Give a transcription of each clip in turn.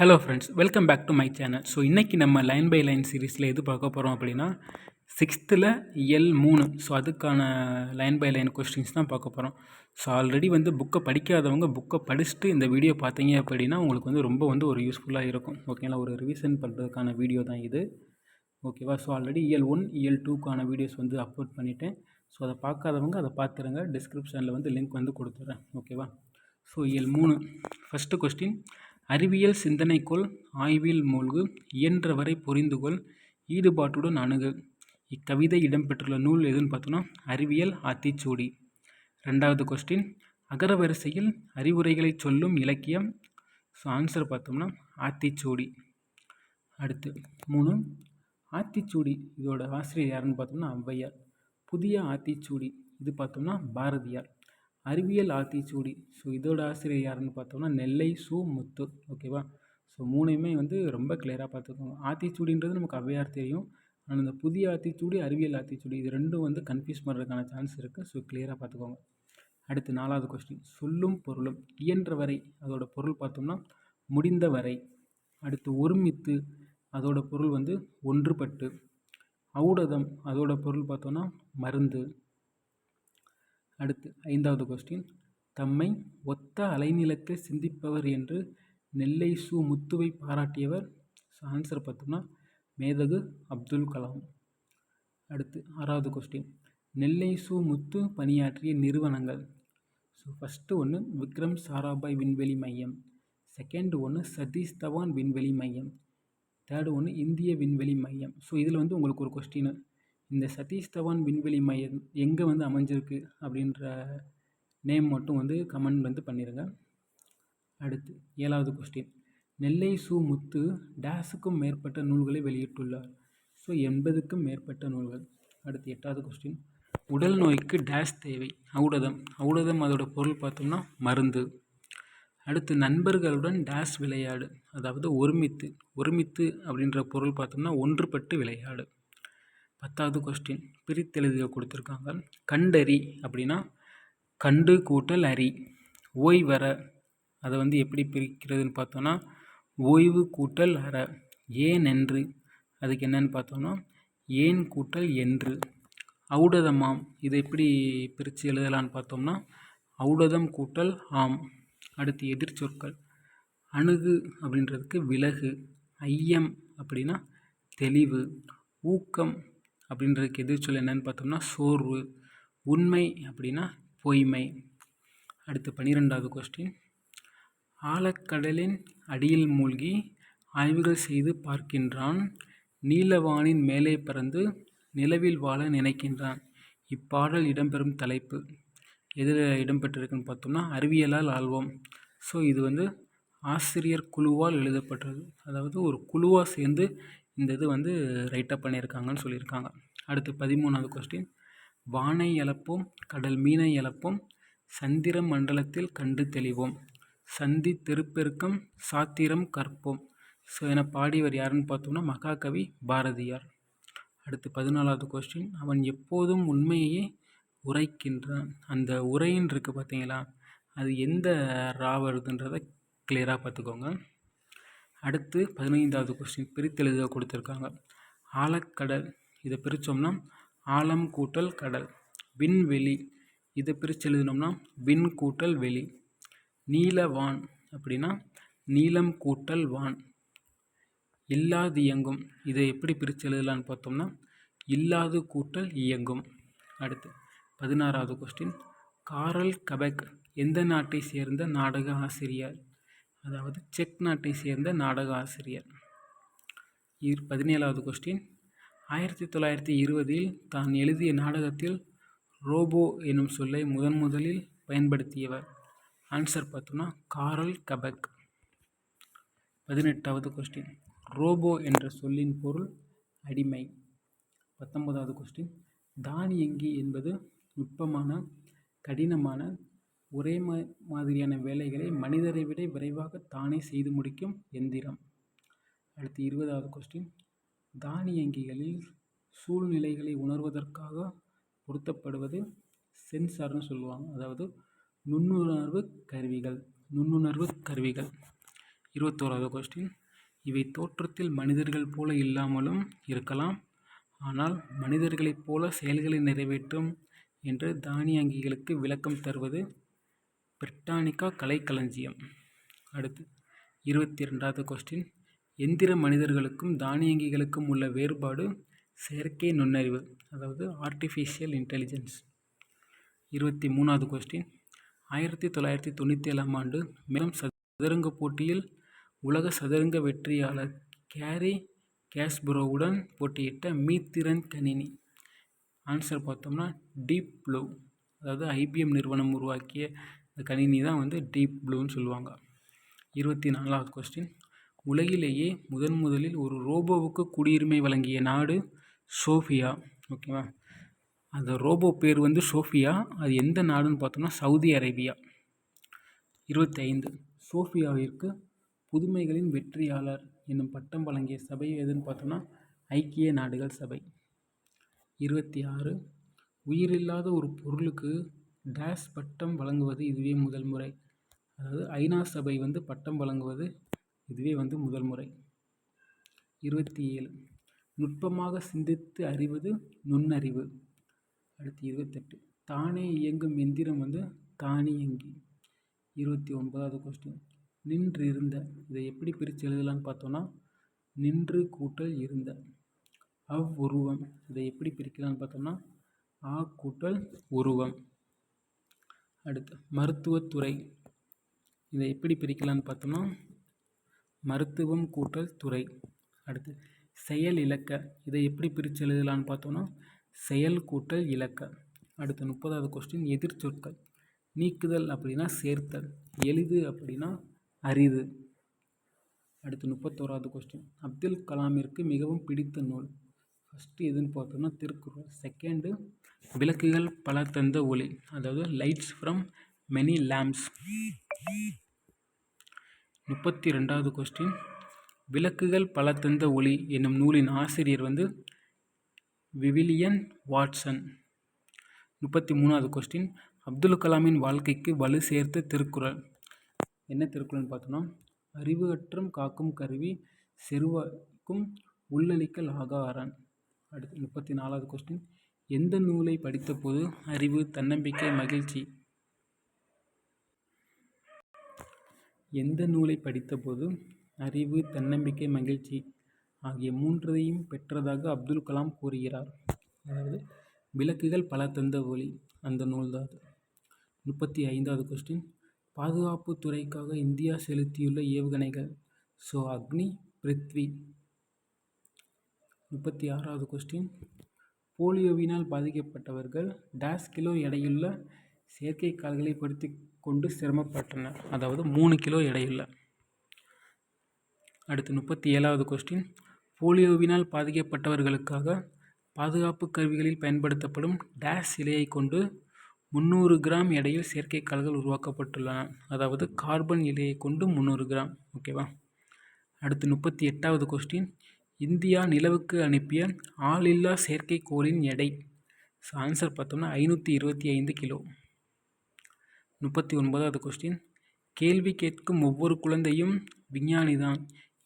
Hello friends welcome back to my channel so இன்றைக்கி நம்ம line by line சீரீஸில் எது பார்க்க போகிறோம் அப்படின்னா சிக்ஸ்த்தில் எல் மூணு. ஸோ அதுக்கான லைன் பை லைன் கொஸ்டின்ஸ் தான் பார்க்க போகிறோம் ஸோ ஆல்ரெடி வந்து புக்கை படிக்காதவங்க புக்கை படிச்சுட்டு இந்த வீடியோ பார்த்தீங்க அப்படின்னா உங்களுக்கு வந்து ரொம்ப வந்து ஒரு யூஸ்ஃபுல்லாக இருக்கும். ஓகேங்களா ஒரு ரிவிஷன் பண்ணுறதுக்கான வீடியோ தான் இது. ஓகேவா ஸோ ஆல்ரெடி இயல் ஒன் இயல் டூக்கான வீடியோஸ் வந்து அப்லோட் பண்ணிவிட்டேன் ஸோ அதை பார்க்காதவங்க அதை பார்த்துருங்க. டிஸ்கிரிப்ஷனில் வந்து லிங்க் வந்து கொடுத்துட்றேன் ஓகேவா ஸோ இயல் மூணு. ஃபஸ்ட்டு கொஸ்டின் அறிவியல் சிந்தனைக்குள் ஆய்வில் மூழ்கு இயன்றவரை புரிந்துகொள் ஈடுபாட்டுடன் அணுகு. இக்கவிதை இடம்பெற்றுள்ள நூல் எதுன்னு பார்த்தோன்னா அறிவியல் ஆத்திச்சூடி. ரெண்டாவது கொஸ்டின் அகரவரிசையில் அறிவுரைகளை சொல்லும் இலக்கியம். ஸோ ஆன்சர் பார்த்தோம்னா ஆத்திச்சூடி. அடுத்து மூணு ஆத்திச்சூடி இதோட ஆசிரியர் யாருன்னு பார்த்தோம்னா ஔவையார் புதிய ஆத்திச்சூடி இது பார்த்தோம்னா பாரதியார். அறிவியல் ஆத்திச்சூடி. ஸோ இதோட ஆசிரியர் யாருன்னு பார்த்தோம்னா நெல்லை சு முத்து. ஓகேவா ஸோ மூணையுமே வந்து ரொம்ப கிளியராக பார்த்துக்கோங்க. ஆத்திச்சூடின்றது நமக்கு அவ்வையார் தெரியும். ஆனால் இந்த புதிய ஆத்திச்சூடி அறிவியல் ஆத்திச்சூடி இது ரெண்டும் வந்து கன்ஃபியூஸ் பண்ணுறதுக்கான சான்ஸ் இருக்குது ஸோ கிளியராக பார்த்துக்கோங்க. அடுத்து நாலாவது கொஸ்டின் சொல்லும் பொருளும் இயன்ற வரை அதோட பொருள் பார்த்தோம்னா முடிந்த வரை அடுத்து ஒருமித்து அதோட பொருள் வந்து ஒன்றுபட்டு. ஔடதம் அதோட பொருள் பார்த்தோன்னா மருந்து. அடுத்து ஐந்தாவது கொஸ்டின் தம்மை ஒத்த அலைநிலத்தில் சிந்திப்பவர் என்று நெல்லை சு முத்துவை பாராட்டியவர். ஸோ ஆன்சர் பார்த்தோம்னா மேதகு அப்துல் கலாம். அடுத்து ஆறாவது கொஸ்டின் நெல்லை சு முத்து பணியாற்றிய நிறுவனங்கள். ஸோ ஃபஸ்ட்டு ஒன்று விக்ரம் சாராபாய் விண்வெளி மையம். செகண்ட் ஒன்று சதீஷ் தவான் விண்வெளி மையம். தேர்டு ஒன்று இந்திய விண்வெளி மையம். ஸோ இதில் வந்து உங்களுக்கு ஒரு கொஸ்டின் இந்த சதீஷ் தவான் விண்வெளி மையம் எங்கே வந்து அமைஞ்சிருக்கு அப்படின்ற நேம் மட்டும் வந்து கமெண்ட் வந்து பண்ணிடுங்க அடுத்து ஏழாவது கொஸ்டின் நெல்லை சு முத்து டேஸுக்கும் மேற்பட்ட நூல்களை வெளியிட்டுள்ளார். ஸோ எண்பதுக்கும் மேற்பட்ட நூல்கள். அடுத்து எட்டாவது கொஸ்டின் உடல் நோய்க்கு டேஸ் தேவை. ஔடதம் ஔடதம் அதோட பொருள் பார்த்தோம்னா மருந்து. அடுத்து நண்பர்களுடன் டேஸ் விளையாடு. அதாவது ஒருமித்து. ஒருமித்து அப்படின்ற பொருள் பார்த்தோம்னா ஒன்றுபட்டு விளையாடு. பத்தாவது கொஸ்டின் பிரித்தெழுதிய கொடுத்துருக்காங்க. கண்டறி அப்படின்னா கண்டு கூட்டல் அரி ஓய்வர அதை வந்து எப்படி பிரிக்கிறதுன்னு பார்த்தோன்னா ஓய்வு கூட்டல் அற ஏன் என்று. அதுக்கு என்னன்னு பார்த்தோன்னா ஏன் கூட்டல் என்று. ஔடதமாம் இதை எப்படி பிரித்து எழுதலான்னு பார்த்தோம்னா ஔடதம் கூட்டல் ஆம். அடுத்து எதிர்ச்சொற்கள் அணுகு அப்படின்றதுக்கு விலகு. ஐயம் அப்படின்னா தெளிவு. ஊக்கம் அப்படின்றதுக்கு எதிர்ச்சொல் என்னென்னு பார்த்தோம்னா சோர்வு உண்மை அப்படின்னா பொய்மை. அடுத்து பன்னிரெண்டாவது கொஸ்டின் ஆழக்கடலின் அடியில் மூழ்கி ஆய்வுகள் செய்து பார்க்கின்றான். நீலவானின் மேலே பறந்து நிலவில் வாழ நினைக்கின்றான். இப்பாடல் இடம்பெறும் தலைப்பு. எதில் இடம்பெற்றிருக்குன்னு பார்த்தோம்னா அறிவியலால் ஆழ்வோம் ஸோ இது வந்து ஆசிரியர் குழுவால் எழுதப்பட்டது. அதாவது ஒரு குழுவாக சேர்ந்து இந்த இது வந்து ரைட்டப் பண்ணியிருக்காங்கன்னு சொல்லியிருக்காங்க. அடுத்து பதிமூணாவது கொஸ்டின் வானை இழப்போம் கடல் மீனை இழப்போம் சந்திர மண்டலத்தில் கண்டு தெளிவோம். சந்தி திருப்பெருக்கம் சாத்திரம் கற்போம். ஸோ என பாடியவர் யாருன்னு பார்த்தோம்னா மகாகவி பாரதியார். அடுத்து பதினாலாவது கொஸ்டின் அவன் எப்போதும் உண்மையையே உரைக்கின்றான். அந்த உரைன்னு இருக்குது பார்த்தீங்களா? அது எந்த ரா வருதுன்றதை கிளியராக பார்த்துக்கோங்க. அடுத்து பதினைந்தாவது கொஸ்டின் பிரித்தெழுத கொடுத்துருக்காங்க. ஆழக்கடல் இதை பிரித்தோம்னா ஆழம் கூட்டல் கடல். விண்வெளி இதை பிரித்து எழுதினோம்னா விண் கூட்டல் வெளி. நீலவான் அப்படின்னா நீளம் கூட்டல் வான். இல்லாது இயங்கும் இதை எப்படி பிரித்து எழுதலான்னு பார்த்தோம்னா இல்லாது கூட்டல் இயங்கும். அடுத்து பதினாறாவது கொஸ்டின் காரல் கபெக் எந்த நாட்டை சேர்ந்த நாடக ஆசிரியர்? அதாவது செக் நாட்டை சேர்ந்த நாடக ஆசிரியர் இரு பதினேழாவது கொஸ்டின் ஆயிரத்தி தொள்ளாயிரத்தி இருபதில் தான் எழுதிய நாடகத்தில் ரோபோ எனும் சொல்லை முதன் முதலில் பயன்படுத்தியவர். ஆன்சர் பார்த்தோம்னா காரல் கபக். பதினெட்டாவது கொஸ்டின் ரோபோ என்ற சொல்லின் பொருள் அடிமை. பத்தொன்பதாவது கொஸ்டின் தானியங்கி என்பது நுட்பமான கடினமான ஒரே மா மாதிரியான வேலைகளை மனிதரை விட விரைவாக தானே செய்து முடிக்கும் எந்திரம். அடுத்து இருபதாவது கொஸ்டின் தானியங்கிகளில் சூழ்நிலைகளை உணர்வதற்காக பொருத்தப்படுவது சென்சார்னு சொல்லுவாங்க. அதாவது நுண்ணுணர்வு கருவிகள் நுண்ணுணர்வு கருவிகள். இருபத்தோராவது கொஸ்டின் இவை தோற்றத்தில் மனிதர்கள் போல இல்லாமலும் இருக்கலாம். ஆனால் மனிதர்களைப் போல செயல்களை நிறைவேற்றும் என்று தானியங்கிகளுக்கு விளக்கம் தருவது பிரிட்டானிக்கா கலைக்களஞ்சியம். அடுத்து இருபத்தி ரெண்டாவது கொஸ்டின் எந்திர மனிதர்களுக்கும் தானியங்கிகளுக்கும் உள்ள வேறுபாடு செயற்கை நுண்ணறிவு அதாவது ஆர்டிஃபிஷியல் இன்டெலிஜென்ஸ் இருபத்தி மூணாவது கொஸ்டின் ஆயிரத்தி தொள்ளாயிரத்தி தொண்ணூற்றி ஏழாம் ஆண்டு மேலும் சதுரங்க போட்டியில் உலக சதுரங்க வெற்றியாளர் கேரி கேஸ்பரோவுடன் போட்டியிட்ட மீத்திறன் கணினி. ஆன்சர் பார்த்தோம்னா டீப் ப்ளூ அதாவது ஐபிஎம் நிறுவனம் உருவாக்கிய இந்த கணினி தான் வந்து டீப் ப்ளூன்னு சொல்லுவாங்க. இருபத்தி நாலாவது கொஸ்டின் உலகிலேயே முதன் முதலில் ஒரு ரோபோவுக்கு குடியுரிமை வழங்கிய நாடு சோஃபியா. ஓகேவா அந்த ரோபோ பேர் வந்து சோஃபியா. அது எந்த நாடுன்னு பார்த்தோம்னா சவுதி அரேபியா. இருபத்தி ஐந்து சோஃபியாவிற்கு புதுமைகளின் வெற்றியாளர் என்னும் பட்டம் வழங்கிய சபை எதுன்னு பார்த்தோம்னா ஐக்கிய நாடுகள் சபை. இருபத்தி ஆறு உயிரில்லாத ஒரு பொருளுக்கு டேஸ் பட்டம் வழங்குவது இதுவே முதல் முறை. அதாவது ஐநா சபை வந்து பட்டம் வழங்குவது இதுவே வந்து முதல் முறை. இருபத்தி ஏழு நுட்பமாக சிந்தித்து அறிவது நுண்ணறிவு. அடுத்து இருபத்தெட்டு. தானே இயங்கும் எந்திரம் வந்து தானியங்கி இருபத்தி ஒன்பதாவது கொஸ்டின் நின்று இருந்த. இதை எப்படி பிரித்து எழுதலான்னு பார்த்தோன்னா நின்று கூட்டல் இருந்த. அவ்வுருவம் இதை எப்படி பிரிக்கலான்னு பார்த்தோம்னா ஆ கூட்டல் உருவம். அடுத்து மருத்துவத்துறை இதை எப்படி பிரிக்கலான்னு பார்த்தோம்னா மருத்துவம் கூட்டல் துறை. அடுத்து செயல் இலக்க. இதை எப்படி பிரித்து எழுதலான்னு பார்த்தோம்னா செயல் கூட்டல் இலக்க. அடுத்து முப்பதாவது கொஸ்டின் எதிர்ச்சொற்கள் நீக்குதல் அப்படின்னா சேர்த்தல். எளிது அப்படின்னா அரிது அடுத்து முப்பத்தோராவது கொஸ்டின் அப்துல் கலாமிற்கு மிகவும் பிடித்த நூல். ஃபஸ்ட்டு எதுன்னு பார்த்தோம்னா திருக்குறள். செகண்டு விளக்குகள் பல தந்த ஒளி அதாவது லைட்ஸ் ஃப்ரம் மெனி லேம்ப்ஸ் முப்பத்தி ரெண்டாவது கொஸ்டின் விளக்குகள் பல தந்த ஒளி என்னும் நூலின் ஆசிரியர் வந்து விவிலியன் வாட்சன். முப்பத்தி மூணாவது கொஸ்டின் அப்துல் கலாமின் வாழ்க்கைக்கு வலு சேர்த்த திருக்குறள். என்ன திருக்குறள்னு பார்த்தோம்னா அறிவு அற்றம் காக்கும் கருவி செருவாக்கும் உள்ளளிக்கல் ஆகாரன். அடுத்து முப்பத்தி நாலாவது கொஸ்டின் எந்த நூலை படித்தபோது அறிவு தன்னம்பிக்கை மகிழ்ச்சி? எந்த நூலை படித்தபோது அறிவு தன்னம்பிக்கை மகிழ்ச்சி? ஆகிய மூன்றையும் பெற்றதாக அப்துல் கலாம் கூறுகிறார். அதாவது விளக்குகள் பல தந்த ஒளி அந்த நூல் தான் முப்பத்தி ஐந்தாவது கொஸ்டின் பாதுகாப்பு துறைக்காக இந்தியா செலுத்தியுள்ள ஏவுகணைகள். ஸோ அக்னி பிருத்வி முப்பத்தி ஆறாவது கொஸ்டின் போலியோவினால் பாதிக்கப்பட்டவர்கள் டேஸ் கிலோ எடையுள்ள செயற்கை கால்களை படுத்தி கொண்டு சிரமப்பட்டனர். அதாவது மூணு கிலோ எடையுள்ள. அடுத்து முப்பத்தி ஏழாவது கொஸ்டின் போலியோவினால் பாதிக்கப்பட்டவர்களுக்காக பாதுகாப்பு கருவிகளில் பயன்படுத்தப்படும் டேஸ் இலையை கொண்டு முந்நூறு கிராம் எடையில் செயற்கை கால்கள் உருவாக்கப்பட்டுள்ளன. அதாவது கார்பன் இலையை கொண்டு முந்நூறு கிராம். ஓகேவா? அடுத்து முப்பத்தி எட்டாவது கொஸ்டின் இந்தியா நிலவுக்கு அனுப்பிய ஆளில்லா செயற்கைக்கோளின் எடை. ஸோ ஆன்சர் பார்த்தோம்னா ஐநூற்றி இருபத்தி ஐந்து கிலோ. முப்பத்தி ஒன்பதாவது கொஸ்டின் கேள்வி கேட்கும் ஒவ்வொரு குழந்தையும் விஞ்ஞானி தான்.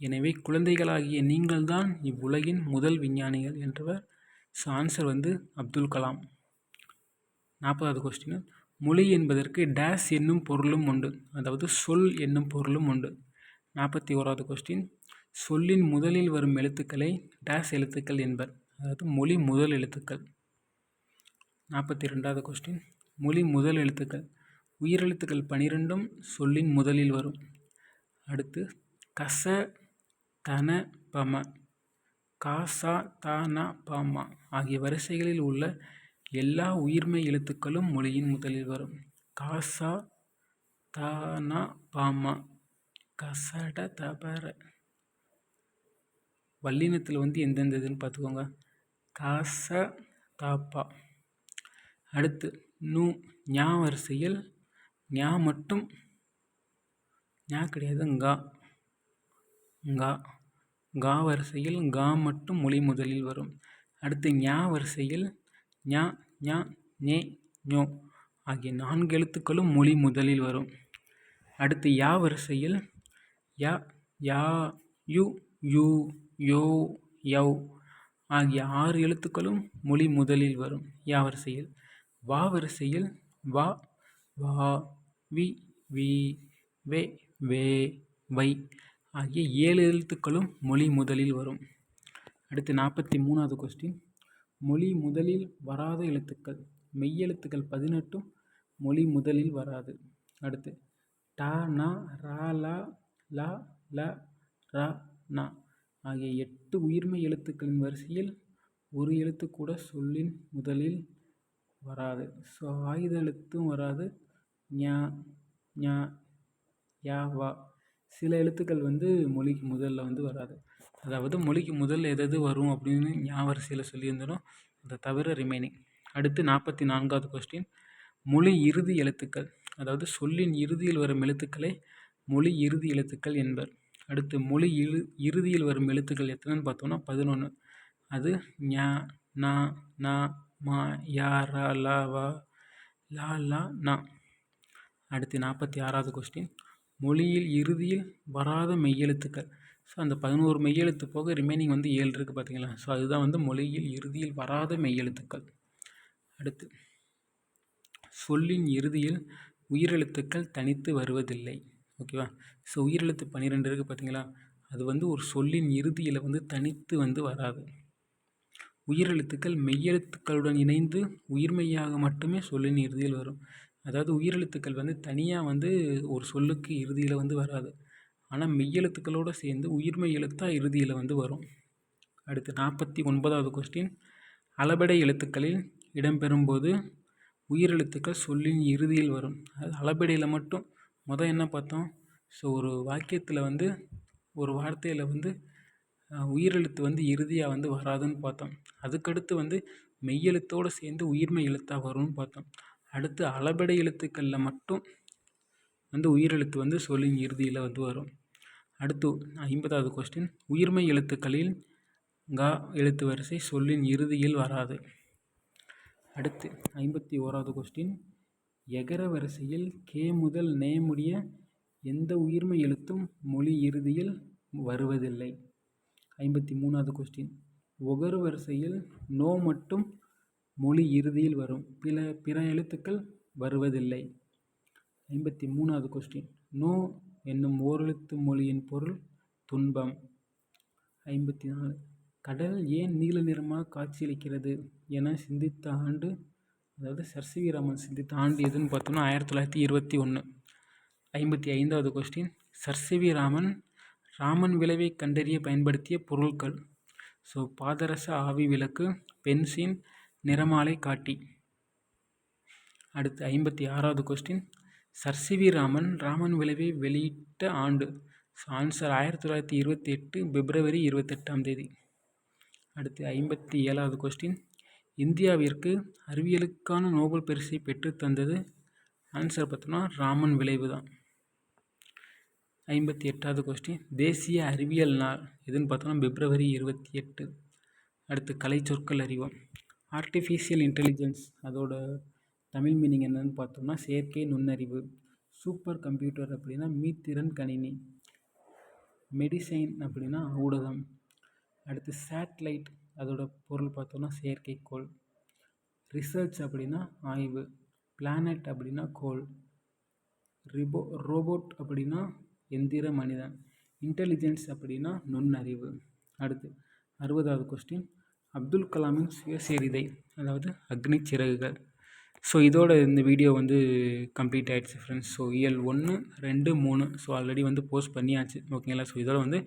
எனவே குழந்தைகளாகிய நீங்கள்தான் இவ்வுலகின் முதல் விஞ்ஞானிகள் என்றவர் ஸோ ஆன்சர் வந்து அப்துல் கலாம். நாற்பதாவது கொஸ்டின் மொழி என்பதற்கு டேஸ் என்னும் பொருளும் உண்டு. அதாவது சொல் என்னும் பொருளும் உண்டு. நாற்பத்தி ஓராவது கொஸ்டின் சொல்லின் முதலில் வரும் எழுத்துக்களை டேஸ் எழுத்துக்கள் என்பர். அதாவது மொழி முதல் எழுத்துக்கள். நாற்பத்தி ரெண்டாவது கொஸ்டின் மொழி முதல் எழுத்துக்கள். உயிரெழுத்துக்கள் பனிரெண்டும் சொல்லின் முதலில் வரும். அடுத்து கச தன பம. காசா தானா பாமா ஆகிய வரிசைகளில் உள்ள எல்லா உயிர்மை எழுத்துக்களும் மொழியின் முதலில் வரும். காசா தானா பாமா. கசட தபர. வல்லினத்தில் வந்து எந்தெந்த இதுன்னு பார்த்துக்கோங்க. காச தாப்பா. அடுத்து நூ ஞா வரிசையில் ஞா மட்டும் ஞா கிடையாது கா கா கா வரிசையில் கா மட்டும் மொழி முதலில் வரும். அடுத்து ஞா வரிசையில் ஞா ஞா நே ஞோ ஆகிய நான்கு எழுத்துக்களும் மொழி முதலில் வரும். அடுத்து யா வரிசையில் யா யா யு யூ. யோ யவ் ஆகிய ஆறு எழுத்துக்களும் மொழி முதலில் வரும். யா வரிசையில். வா வரிசையில். வா வா வி வி வே வே வை ஆகிய ஏழு எழுத்துக்களும் மொழி முதலில் வரும். அடுத்து நாற்பத்தி மூணாவது கொஸ்டின் மொழி முதலில் வராத எழுத்துக்கள். மெய்யெழுத்துக்கள் பதினெட்டும் மொழி முதலில் வராது. அடுத்து ட ந ரா லா லா ல ர ந. ஆகிய எட்டு உயிர்மெய் எழுத்துக்களின் வரிசையில் ஒரு எழுத்து கூட சொல்லின் முதலில் வராது. ஸோ ஆயுத எழுத்தும் வராது. ஞா ஞா யா வா. சில எழுத்துக்கள் வந்து மொழிக்கு முதல்ல வந்து வராது. அதாவது மொழிக்கு முதல்ல எது எது வரும் அப்படின்னு ஞா வரிசையில் சொல்லியிருந்தாலும் அதை தவிர ரிமைனிங் அடுத்து நாற்பத்தி நான்காவது கொஸ்டின் மொழி இறுதி எழுத்துக்கள். அதாவது சொல்லின் இறுதியில் வரும் எழுத்துக்களை மொழி இறுதி எழுத்துக்கள் என்பர். அடுத்து மொழி இழு இறுதியில் வரும் எழுத்துக்கள் எத்தனைன்னு பார்த்தோம்னா பதினொன்று அது ஞ ந ந ம யா ர ல வ லா லா ந. அடுத்து நாற்பத்தி ஆறாவது கொஸ்டின் மொழியில் இறுதியில் வராத மெய்யெழுத்துக்கள். ஸோ அந்த பதினோரு மெய்யெழுத்து போக ரிமைனிங் வந்து ஏழு இருக்குது பார்த்தீங்களா? ஸோ அதுதான் வந்து மொழியில் இறுதியில் வராத மெய்யெழுத்துக்கள். அடுத்து சொல்லின் இறுதியில் உயிரெழுத்துக்கள் தனித்து வருவதில்லை. ஓகேவா? ஸோ உயிரெழுத்து பன்னிரெண்டு இருக்குது பார்த்தீங்களா அது வந்து ஒரு சொல்லின் இறுதியில் வந்து தனித்து வந்து வராது. உயிரெழுத்துக்கள் மெய்யெழுத்துக்களுடன் இணைந்து உயிர்மெய்யாக மட்டுமே சொல்லின் இறுதியில் வரும். அதாவது உயிரெழுத்துக்கள் வந்து தனியாக வந்து ஒரு சொல்லுக்கு இறுதியில் வந்து வராது. ஆனால் மெய்யெழுத்துக்களோடு சேர்ந்து உயிர்மெய் எழுத்தாக இறுதியில் வந்து வரும். அடுத்து நாற்பத்தி ஒன்பதாவது கொஸ்டின் அளபடை எழுத்துக்களில் இடம்பெறும்போது உயிரெழுத்துக்கள் சொல்லின் இறுதியில் வரும். அது அளபெடையில் மட்டும் மொதல் என்ன பார்த்தோம்? ஸோ ஒரு வாக்கியத்தில் வந்து ஒரு வார்த்தையில் வந்து உயிரெழுத்து வந்து இறுதியாக வந்து வராதுன்னு பார்த்தோம். அதுக்கடுத்து வந்து மெய்யெழுத்தோடு சேர்ந்து உயிர்மெய் எழுத்தாக வரும்னு பார்த்தோம். அடுத்து அளபெடை எழுத்துக்களில் மட்டும் வந்து உயிரெழுத்து வந்து சொல்லின் இறுதியில் வந்து வரும். அடுத்து ஐம்பதாவது கொஸ்டின் உயிர்மெய் எழுத்துக்களில் கா எழுத்து வரிசை சொல்லின் இறுதியில் வராது. அடுத்து ஐம்பத்தி ஓராவது கொஸ்டின் எகர வரிசையில் கே முதல் நே முடிய எந்த உயிர்மை எழுத்தும் மொழி இறுதியில் வருவதில்லை. ஐம்பத்தி மூணாவது கொஸ்டின் ஒகரு வரிசையில் நோ மட்டும் மொழி இறுதியில் வரும். பிற பிற எழுத்துக்கள் வருவதில்லை. ஐம்பத்தி மூணாவது கொஸ்டின் நோ என்னும் ஓரெழுத்து மொழியின் பொருள் துன்பம். ஐம்பத்தி நாலு. கடல் ஏன் நீல நிறமாக காட்சியளிக்கிறது என சிந்தித்த ஆண்டு அதாவது சர் ராமன் சிந்தி ஆண்டு எதுன்னு பார்த்தோம்னா ஆயிரத்தி தொள்ளாயிரத்தி இருபத்தி ஒன்று ஐம்பத்தி ஐந்தாவது கொஸ்டின் சர் ராமன் ராமன் விளைவை கண்டறிய பயன்படுத்திய பொருட்கள் ஸோ பாதரச ஆவி விளக்கு பென்சின் நிறமாலை காட்டி. அடுத்து ஐம்பத்தி ஆறாவது question sir C V Raman Raman விளைவை வெளியிட்ட ஆண்டு. ஸோ ஆன்சர் ஆயிரத்தி தொள்ளாயிரத்தி இருபத்தி எட்டு பிப்ரவரி இருபத்தெட்டாம் தேதி. அடுத்து ஐம்பத்தி ஏழாவது கொஸ்டின் இந்தியாவிற்கு அறிவியலுக்கான நோபல் பரிசை பெற்று தந்தது ஆன்சர் பார்த்தோன்னா ராமன் விளைவு தான் ஐம்பத்தி எட்டாவது கொஸ்டின் தேசிய அறிவியல் நாள். எதுன்னு பார்த்தோன்னா பிப்ரவரி இருபத்தி எட்டு அடுத்து கலை சொற்கள் அறிவோம். ஆர்டிஃபிஷியல் இன்டெலிஜென்ஸ் அதோட தமிழ் மீனிங் என்னன்னு பார்த்தோம்னா செயற்கை நுண்ணறிவு. சூப்பர் கம்ப்யூட்டர் அப்படின்னா மீத்திறன் கணினி. மெடிசைன் அப்படின்னா ஊடகம். அடுத்து சேட்டலைட் அதோட பொருள் பார்த்தோம்னா செயற்கைக்கோள். ரிசர்ச் அப்படின்னா ஆய்வு. பிளானட் அப்படின்னா கோள். ரிபோ ரோபோட் அப்படின்னா எந்திர மனிதன். இன்டெலிஜென்ஸ் அப்படின்னா நுண்ணறிவு. அடுத்து அறுபதாவது கொஸ்டின் அப்துல் கலாமின் சுயசரிதை அதாவது அக்னி சிறகுகள். ஸோ இதோட இந்த வீடியோ வந்து கம்ப்ளீட் ஆகிடுச்சு ஃப்ரெண்ட்ஸ் ஸோ இயல் ஒன்று ரெண்டு மூணு. ஸோ ஆல்ரெடி வந்து போஸ்ட் பண்ணியாச்சு. ஓகேங்களா ஸோ இதோட வந்து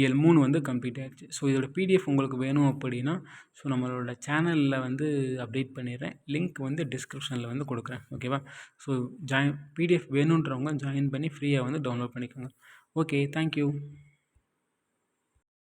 இயல் மூணு வந்து கம்ப்ளீட் ஆகிடுச்சு ஸோ இதோட பிடிஎஃப் உங்களுக்கு வேணும் அப்படின்னா ஸோ நம்மளோட சேனலில் வந்து அப்டேட் பண்ணிடுறேன். லிங்க் வந்து டிஸ்கிரிப்ஷனில் வந்து கொடுக்குறேன். ஓகேவா so join P D F வேணுன்றவங்க ஜாயின் பண்ணி ஃப்ரீயாக வந்து டவுன்லோட் பண்ணிக்கோங்க. Okay thank you